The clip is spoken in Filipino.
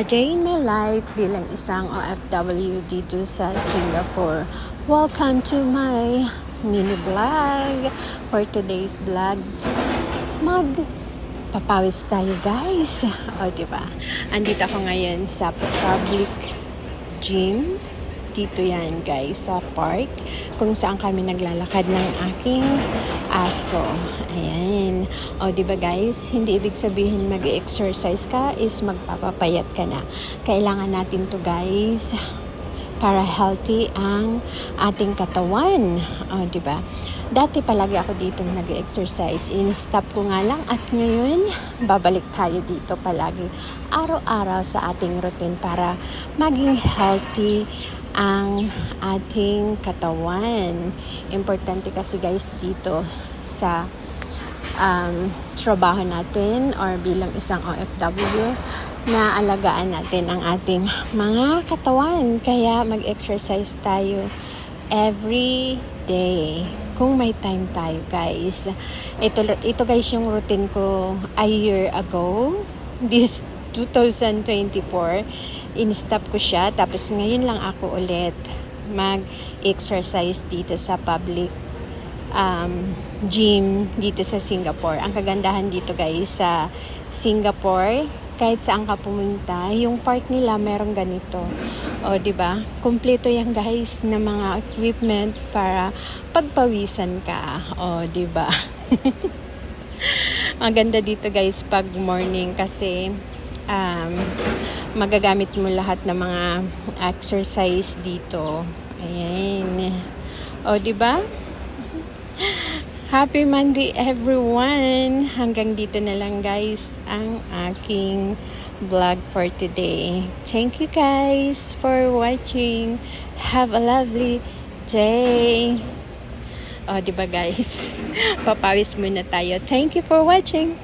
A day in my life bilang isang OFW dito sa Singapore. Welcome to my mini vlog. For today's vlogs, mag papawis tayo guys. O, di ba? Andito ako ngayon sa public gym. Dito yan guys, sa park. Kung saan kami naglalakad ng aking aso. Ayan. O, di ba guys? Hindi ibig sabihin mag-exercise ka is magpapapayat ka na. Kailangan natin to guys para healthy ang ating katawan. O, di ba? Dati palagi ako dito nag-exercise. In-stop ko nga lang at ngayon babalik tayo dito palagi araw-araw sa ating routine para maging healthy ang ating katawan. Importante kasi guys dito sa um, trabaho natin or bilang isang OFW na alagaan natin ang ating mga katawan. Kaya mag-exercise tayo every day. Kung may time tayo, guys. Ito, ito guys yung routine ko a year ago. This 2024. In-stop ko siya. Tapos ngayon lang ako ulit mag-exercise dito sa public um, gym dito sa Singapore. Ang kagandahan dito guys sa Singapore, kahit saan ka pumunta, yung park nila merong ganito. O, di ba? Kumpleto yan guys na mga equipment para pagpawisan ka. O, di ba? Maganda dito guys pag morning kasi um, magagamit mo lahat ng mga exercise dito. Ayan. O, di ba? Happy Monday everyone! Hanggang dito na lang guys ang aking vlog for today. Thank you guys for watching. Have a lovely day. O, di ba guys? Papawis muna tayo. Thank you for watching.